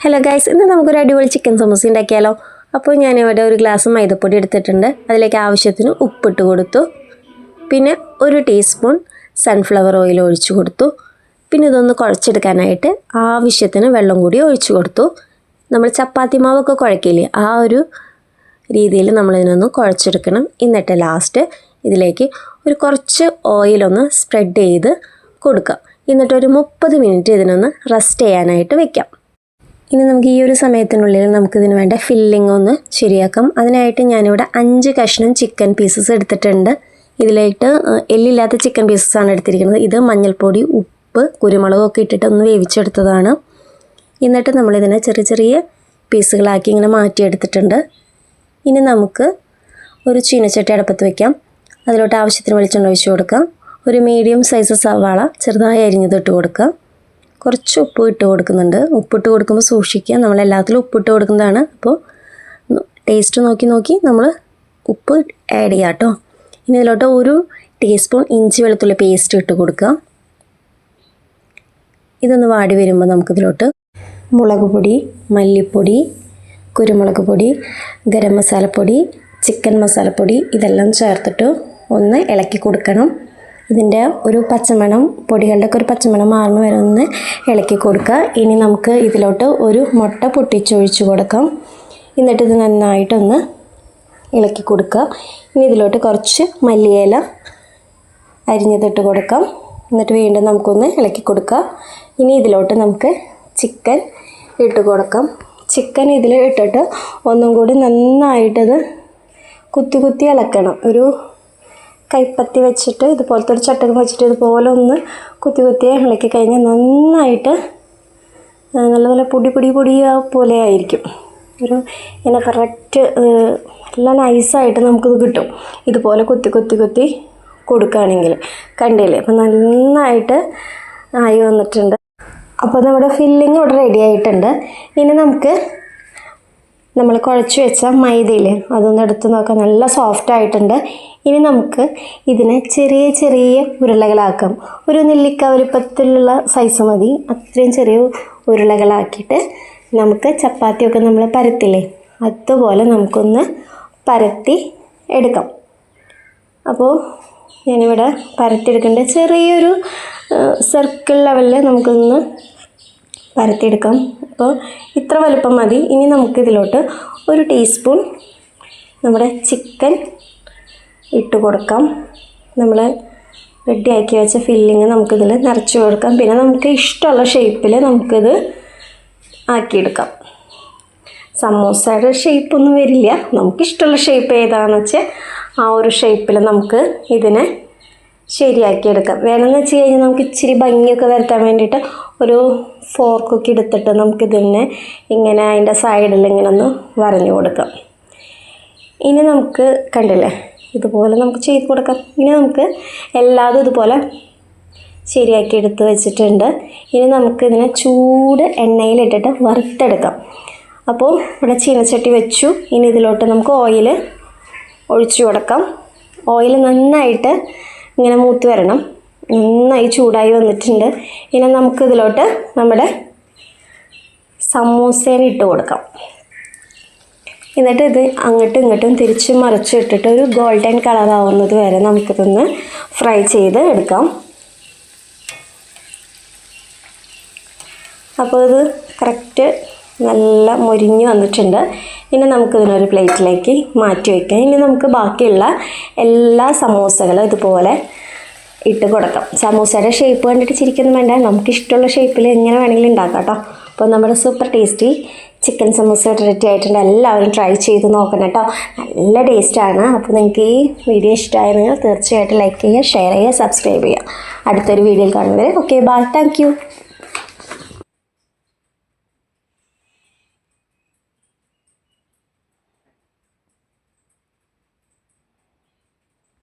Hello guys ഇന്ന് നമുക്കൊരു അടിപൊളി ചിക്കൻ സമോസ ഉണ്ടാക്കിയാലോ? അപ്പോൾ ഞാനിവിടെ ഒരു ഗ്ലാസ് മൈദപ്പൊടി എടുത്തിട്ടുണ്ട്. അതിലേക്ക് ആവശ്യത്തിന് ഉപ്പിട്ട് കൊടുത്തു. പിന്നെ ഒരു ടീസ്പൂൺ സൺഫ്ലവർ ഓയിൽ ഒഴിച്ചു കൊടുത്തു. പിന്നെ ഇതൊന്ന് കുഴച്ചെടുക്കാനായിട്ട് ആവശ്യത്തിന് വെള്ളം കൂടി ഒഴിച്ചു കൊടുത്തു. നമ്മൾ ചപ്പാത്തി മാവൊക്കെ കുഴക്കില്ലേ? ആ ഒരു രീതിയിൽ നമ്മളിതിനൊന്ന് കുഴച്ചെടുക്കണം. എന്നിട്ട് ലാസ്റ്റ് ഇതിലേക്ക് ഒരു കുറച്ച് ഓയിലൊന്ന് സ്പ്രെഡ് ചെയ്ത് കൊടുക്കുക. എന്നിട്ടൊരു മുപ്പത് മിനിറ്റ് ഇതിനൊന്ന് റെസ്റ്റ് ചെയ്യാനായിട്ട് വെക്കാം. ഇനി നമുക്ക് ഈ ഒരു സമയത്തിനുള്ളിൽ നമുക്കിതിന് വേണ്ട ഫില്ലിംഗ് ഒന്ന് ശരിയാക്കാം. അതിനായിട്ട് ഞാനിവിടെ അഞ്ച് കഷ്ണം ചിക്കൻ പീസസ് എടുത്തിട്ടുണ്ട്. ഇതിലായിട്ട് എല്ലില്ലാത്ത ചിക്കൻ പീസസ് ആണ് എടുത്തിരിക്കുന്നത്. ഇത് മഞ്ഞൾപ്പൊടി ഉപ്പ് കുരുമുളകൊക്കെ ഇട്ടിട്ട് ഒന്ന് വേവിച്ചെടുത്തതാണ്. എന്നിട്ട് നമ്മളിതിനെ ചെറിയ ചെറിയ പീസുകളാക്കി ഇങ്ങനെ മാറ്റിയെടുത്തിട്ടുണ്ട്. ഇനി നമുക്ക് ഒരു ചീനച്ചട്ടി അടുപ്പത്ത് വയ്ക്കാം അതിലോട്ട് ആവശ്യത്തിന് വെളിച്ചെണ്ണ ഒഴിച്ച് കൊടുക്കാം. ഒരു മീഡിയം സൈസ് സവാള ചെറുതായി അരിഞ്ഞത് ഇട്ട് കൊടുക്കാം. കുറച്ച് ഉപ്പ് ഇട്ട് കൊടുക്കുന്നുണ്ട്. ഉപ്പിട്ട് കൊടുക്കുമ്പോൾ സൂക്ഷിക്കുക. നമ്മൾ എല്ലാത്തിലും ഉപ്പിട്ട് കൊടുക്കുന്നതാണ്. അപ്പോൾ ടേസ്റ്റ് നോക്കി നോക്കി നമ്മൾ ഉപ്പ് ആഡ് ചെയ്യാം കേട്ടോ ഇനി ഇതിലോട്ട് ഒരു ടീസ്പൂൺ ഇഞ്ചി വെളുത്തുള്ളി പേസ്റ്റ് ഇട്ട് കൊടുക്കുക. ഇതൊന്ന് വാടി വരുമ്പോൾ നമുക്കിതിലോട്ട് മുളക് പൊടി മല്ലിപ്പൊടി കുരുമുളക് പൊടി ഗരം മസാലപ്പൊടി ചിക്കൻ മസാലപ്പൊടി ഇതെല്ലാം ചേർത്തിട്ട് ഒന്ന് ഇളക്കി കൊടുക്കണം. ഇതിന്റെ ഒരു പച്ചമണം പൊടികളുടെയൊക്കെ ഒരു പച്ചമണം മാറുന്ന വരെ ഒന്ന് ഇളക്കി കൊടുക്കുക. ഇനി നമുക്ക് ഇതിലോട്ട് ഒരു മുട്ട പൊട്ടിച്ചൊഴിച്ചു കൊടുക്കാം. എന്നിട്ട് ഇത് നന്നായിട്ടൊന്ന് ഇളക്കി കൊടുക്കുക. ഇനി ഇതിലോട്ട് കുറച്ച് മല്ലിയില അരിഞ്ഞതിട്ട് കൊടുക്കാം. എന്നിട്ട് വീണ്ടും നമുക്കൊന്ന് ഇളക്കി കൊടുക്കുക. ഇനി ഇതിലോട്ട് നമുക്ക് ചിക്കൻ ഇട്ട് കൊടുക്കാം. ചിക്കൻ ഇതിൽ ഇട്ടിട്ട് ഒന്നും കൂടി നന്നായിട്ടത് കുത്തി കുത്തി ഇളക്കണം. ഒരു കൈപ്പത്തി വെച്ചിട്ട് ഇതുപോലത്തെ ഒരു ചട്ടകം വെച്ചിട്ട് ഇതുപോലെ ഒന്ന് കുത്തി കുത്തി ഇളക്കി കഴിഞ്ഞാൽ നന്നായിട്ട് നല്ല നല്ല പൊടി പൊടി പൊടി പോലെ ആയിരിക്കും. ഒരു ഇങ്ങനെ കറക്റ്റ് നല്ല നൈസായിട്ട് നമുക്കിത് കിട്ടും. ഇതുപോലെ കുത്തി കുത്തി കുത്തി കൊടുക്കുകയാണെങ്കിൽ. കണ്ടില്ലേ? അപ്പം നന്നായിട്ട് ആയി വന്നിട്ടുണ്ട്. അപ്പോൾ നമ്മുടെ ഫില്ലിങ് ഇവിടെ റെഡി ആയിട്ടുണ്ട്. ഇനി നമുക്ക് നമ്മൾ കുഴച്ച് വെച്ച മൈദയിൽ അതൊന്ന് എടുത്ത് നോക്കാം. നല്ല സോഫ്റ്റ് ആയിട്ടുണ്ട്. ഇനി നമുക്ക് ഇതിനെ ചെറിയ ചെറിയ ഉരുളകളാക്കാം. ഒരു നെല്ലിക്ക വലുപ്പത്തിലുള്ള സൈസ് മതി. അത്രയും ചെറിയ ഉരുളകളാക്കിയിട്ട് നമുക്ക് ചപ്പാത്തിയൊക്കെ നമ്മൾ പരത്തില്ലേ അതുപോലെ നമുക്കൊന്ന് പരത്തി എടുക്കാം. അപ്പോൾ ഞാനിവിടെ പരത്തിയെടുക്കേണ്ട ചെറിയൊരു സർക്കിൾ ലെവലിൽ നമുക്കൊന്ന് പരത്തിയെടുക്കാം. അപ്പോൾ ഇത്ര വലുപ്പം മതി. ഇനി നമുക്കിതിലോട്ട് ഒരു ടീസ്പൂൺ നമ്മുടെ ചിക്കൻ ഇട്ട് കൊടുക്കാം. നമ്മൾ റെഡിയാക്കി വെച്ച ഫില്ലിങ് നമുക്കിതിൽ നിറച്ച് കൊടുക്കാം. പിന്നെ നമുക്ക് ഇഷ്ടമുള്ള ഷേപ്പിൽ നമുക്കിത് ആക്കിയെടുക്കാം. സമൂസയുടെ ഷേപ്പൊന്നും വരില്ല. നമുക്കിഷ്ടമുള്ള ഷേപ്പ് ഏതാണെന്ന് വെച്ചാൽ ആ ഒരു ഷേപ്പിൽ നമുക്ക് ഇതിനെ ശരിയാക്കിയെടുക്കാം. വേണമെന്ന് വെച്ച് കഴിഞ്ഞാൽ നമുക്ക് ഇച്ചിരി ഭംഗിയൊക്കെ വരുത്താൻ വേണ്ടിയിട്ട് ഒരു ഫോർക്കൊക്കെ എടുത്തിട്ട് നമുക്കിതിനെ ഇങ്ങനെ അതിന്റെ സൈഡിൽ ഇങ്ങനെ ഒന്ന് വരഞ്ഞു കൊടുക്കാം. ഇനി നമുക്ക് കണ്ടില്ലേ? ഇതുപോലെ നമുക്ക് ചെയ്ത് കൊടുക്കാം. ഇനി നമുക്ക് എല്ലാതും ഇതുപോലെ ശരിയാക്കി എടുത്ത് വെച്ചിട്ടുണ്ട്. ഇനി നമുക്ക് ഇതിനെ ചൂട് എണ്ണയിലിട്ടിട്ട് വറുത്തെടുക്കാം. അപ്പോൾ ഇവിടെ ചീനച്ചട്ടി വെച്ചു. ഇനി ഇതിലോട്ട് നമുക്ക് ഓയിൽ ഒഴിച്ചു കൊടുക്കാം. ഓയിൽ നന്നായിട്ട് ഇങ്ങനെ മൂത്ത് വരണം. നന്നായി ചൂടായി വന്നിട്ടുണ്ട്. ഇനി നമുക്ക് ഇതിലോട്ട് നമ്മുടെ സമൂസേനെ ഇട്ട് കൊടുക്കാം. എന്നിട്ട് ഇത് അങ്ങോട്ടും ഇങ്ങോട്ടും തിരിച്ച് മറിച്ച് ഇട്ടിട്ട് ഒരു ഗോൾഡൻ കളർ ആവുന്നത് വരെ നമുക്കിതൊന്ന് ഫ്രൈ ചെയ്ത് എടുക്കാം. അപ്പോൾ ഇത് കറക്റ്റ് നല്ല മുരിഞ്ഞ് വന്നിട്ടുണ്ട്. ഇനി നമുക്കിതിനൊരു പ്ലേറ്റിലേക്ക് മാറ്റി വയ്ക്കാം ഇനി നമുക്ക് ബാക്കിയുള്ള എല്ലാ സമോസകളും ഇതുപോലെ ഇട്ട് കൊടുക്കാം. സമൂസയുടെ ഷേപ്പ് കണ്ടിട്ട് ചിരിക്കുന്നു വേണ്ട. നമുക്ക് ഇഷ്ടമുള്ള ഷേപ്പിൽ എങ്ങനെ വേണമെങ്കിലും ഉണ്ടാക്കാം കേട്ടോ അപ്പോൾ നമ്മുടെ super tasty chicken samosa ready ആയിട്ടുണ്ട്. എല്ലാവരും ട്രൈ ചെയ്ത് നോക്കണം കേട്ടോ നല്ല ടേസ്റ്റാണ് അപ്പോൾ നിങ്ങൾക്ക് ഈ വീഡിയോ ഇഷ്ടമായിരുന്നെങ്കിൽ തീർച്ചയായിട്ടും ലൈക്ക് ചെയ്യുക ഷെയർ ചെയ്യുക സബ്സ്ക്രൈബ് ചെയ്യുക. അടുത്തൊരു വീഡിയോയിൽ കാണുന്നവരെ. Okay bye thank